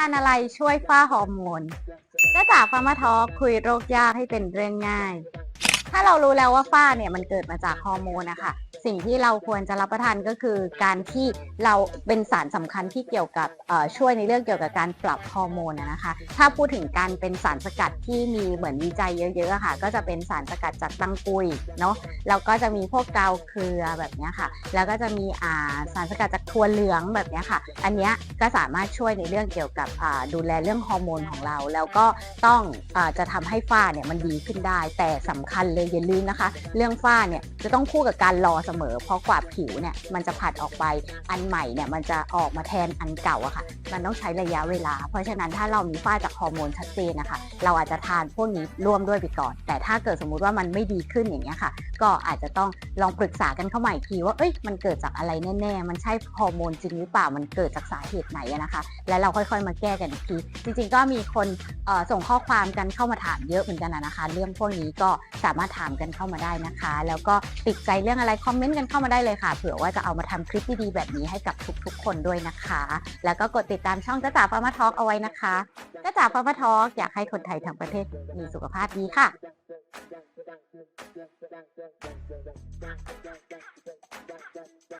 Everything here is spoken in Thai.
านอะไรช่วยฝ้าฮอร์โมนก็จากฟาร์มาทอคุยโรคยากให้เป็นเรื่องง่าย ถ้าเรารู้แล้วว่าฝ้าเนี่ยมันเกิดมาจากฮอร์โมนนะคะสิ่งที่เราควรจะรับประทานก็คือการที่เราเป็นสารสำคัญที่เกี่ยวกับช่วยในเรื่องเกี่ยวกับการปรับฮอร์โมนนะคะถ้าพูดถึงการเป็นสารสกัดที่มีเหมือนวิจัยเยอะๆค่ะ ก็จะเป็นสารสกัดจากตังกุยเนาะแล้วก็จะมีพวกกาวเครือแบบนี้ค่ะ แล้วก็จะมีาสารสกัดจากถั่วเหลืองแบบนี้ค่ะ อันนี้ก็สามารถช่วยในเรื่องเกี่ยวกับดูแลเรื่องฮอร์โมนของเรา แล้วก็ต้องอจะทำให้ฝ้าเนี่ยมันดีขึ้นได้แต่สำคัญเลยอย่าลืมนะคะ เรื่องฝ้าเนี่ยจะต้องคู่กับการรอเสมอ เพราะกว่าผิวเนี่ยมันจะผัดออกไปอันใหม่เนี่ยมันจะออกมาแทนอันเก่าอะค่ะมันต้องใช้ระยะเวลา เพราะฉะนั้นถ้าเรามีฝ้าจากฮอร์โมนชัดเจนนะคะ เราอาจจะทานพวกนี้ร่วมด้วยไปก่อน แต่ถ้าเกิดสมมุติว่ามันไม่ดีขึ้นอย่างเงี้ยค่ะ ก็อาจจะต้องลองปรึกษากันเข้ามาอีกทีว่า เอ้ย มันเกิดจากอะไรแน่ๆ มันใช่ฮอร์โมนจริงหรือเปล่า มันเกิดจากสาเหตุไหนนะคะ แล้วเราค่อยๆมาแก้กันอีกที จริงๆ ก็มีคนส่งข้อความกันเข้ามาถามเยอะเหมือนกันนะคะ เรื่องพวกนี้ก็สามารถถามกันเข้ามาได้นะคะ แล้วก็ติดใจเรื่องอะไรคอมเมนต์กันเข้ามาได้เลยค่ะ เผื่อว่าจะเอามาทำคลิปดีๆแบบนี้ให้กับทุกๆ คนด้วยนะคะ แล้วก็กดติดตามช่องจ้าจ๋าฟาร์มาทอกเอาไว้นะคะจ้าจ๋าฟาร์มาทอกอยากให้คนไทยทั้งประเทศมีสุขภาพดีค่ะ